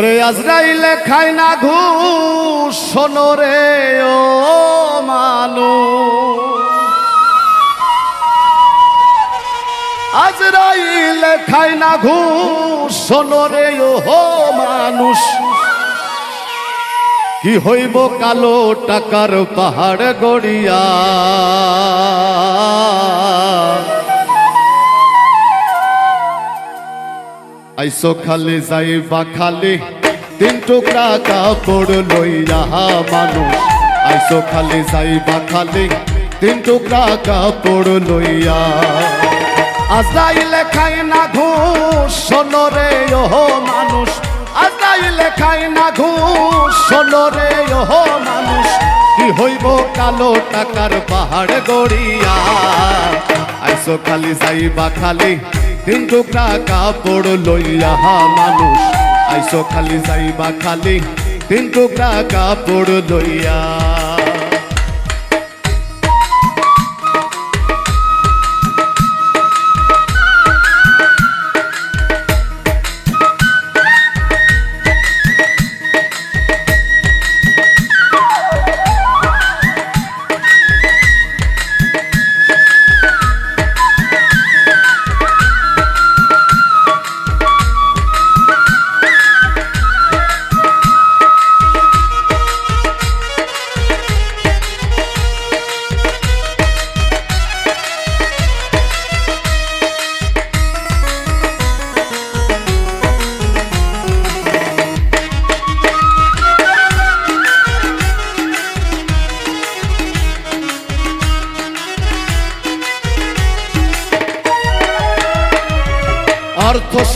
ওরে আজরাইলে খায় না ঘুষ সোনরে ও মানু আজরাইলে খায় না ঘুষ সোনরে ও মানুষ। কি হইব কালো টাকার পাহাড় গড়িয়া? আইসো খালি যাইবা খালি। তিন টুকরা কাপড় লইয়া মানুষ। আইসো খালি যাইবা খালি। তিন টুকরা কাপড় লইয়া। আজরাইলে খাই না ঘুষ সোনরে ও মানুষ। আজরাইলে খাই না ঘুষ সোনরে ও মানুষ। কি হইব কালো টাকার পাহাড় গড়িয়া। আইসো খালি যাইবা খালি। তিন টুকরা কাপড় লইয়া মানুষ। আইসো খালি যাইবা খালি তিন টুকরা কাপড় লইয়া।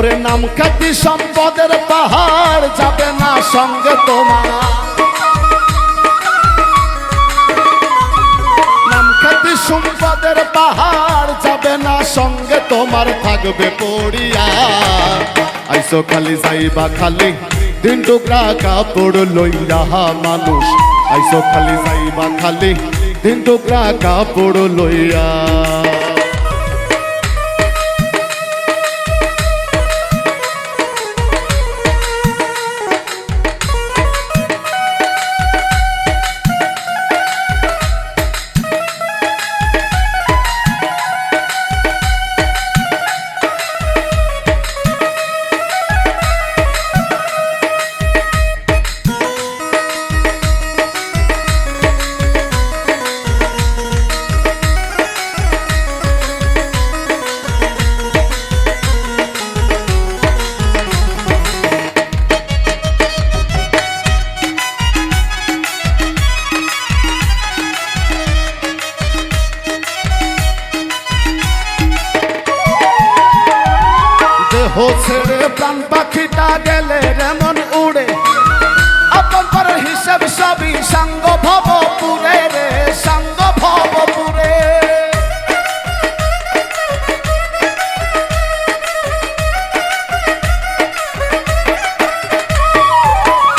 ওরে নাম খ্যাতি সম্পদের পাহাড় যাবে না সঙ্গে তোমার। নাম খ্যাতি সম্পদের পাহাড় যাবে না সঙ্গে তোমার, থাকবে পড়িয়া। আইসো খালি যাইবা খালি তিন টুকরা কাপড় লইয়া মানুষ। আইসো খালি যাইবা খালি তিন টুকরা কাপড় লইয়া। দেহ ছেড়ে প্রাণ পাখিটা গেলে রেমন উড়ে। আপন পর হিসেব সবই সাঙ্গ ভব পুরে রে সাঙ্গ ভব পুরে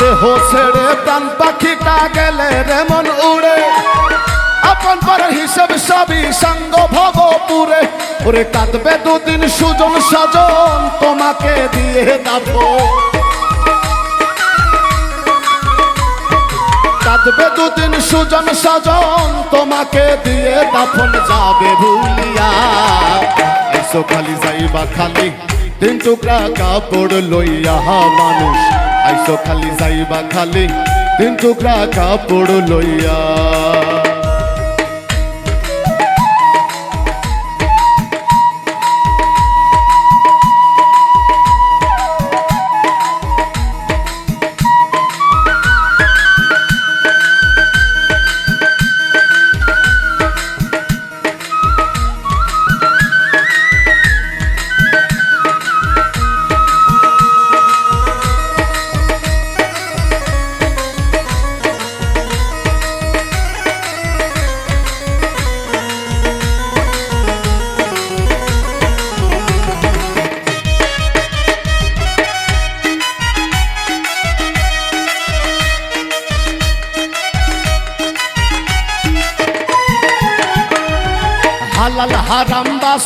দেহ ছেড়ে প্রাণ পাখিটা গেলে রেমন উড়ে। আপন পর হিসেব সবই সাঙ্গ ভব পুরে ওরে কাঁদবে দুদিন সুজন সজন, তোমাকে দিয়ে দাবো কাঁদবে দুদিন সুজন সজন, তোমাকে দিয়ে দাফন যাবে ভুলিয়া। এসো খালি যাইবা খালি, তিন টুকরা কাপড় লইয়া মানুষ। আইসো খালি যাইবা খালি, তিন টুকরা কাপড় লইয়া।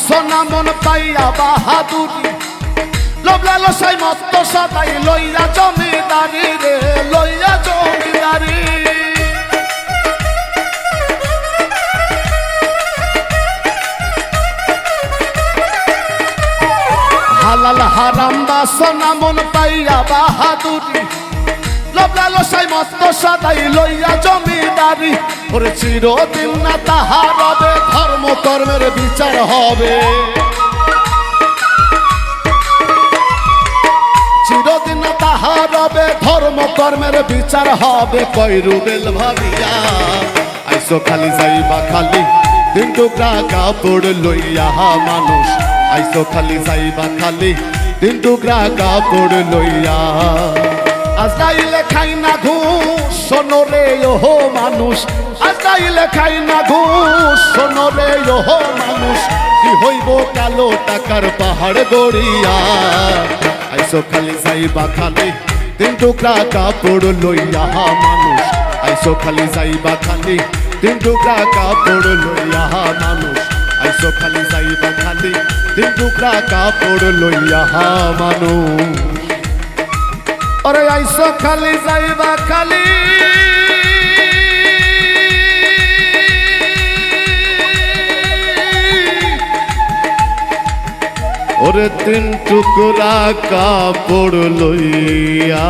সোনা মন পাইয়া বাহাদুরি। লোবলা লসাই মত্ত সদাই লইয়া জমিদারি রে, লইয়া জমিদারি। হালাল হারাম বাসনা মন পাইয়া বাহাদুরি। লোবলা লসাই মত্ত সদাই লইয়া জমিদারি। ওরে চিরদিন না তাহার হবে ধর্ম কর্মের বিচার হবে। চিরদিন তাহার হবে ধর্ম কর্মের বিচার হবে কইরুবেল ভাবিয়া। আইসো খালি যাইবা খালি, দিন টুকরা কাপড় লইয়া মানুষ। আইসো খালি যাইবা খালি, দিন টুকরা কাপড় লইয়া। আজরাইলে খাই না ঘুষ সোনরে ওহো মানুষ। আজরাইলে খাই না ঘুষ সোনরে ওহো মানুষ। কি হইব কালো টাকার পাহাড় গড়িয়া। আইসো খালি যাইবা খালি, তিন টুকরা কাপড় লইয়া মানুষ। আইসো খালি যাইবা খালি, তিন টুকরা কাপড় লইয়া মানুষ। আইসো খালি যাইবা খালি, তিন টুকরা কাপড় লইয়া মানুষ। ওরে আইসো খালি যাইবা খালি। ওরে তিন টুকরা কাপড় লইয়া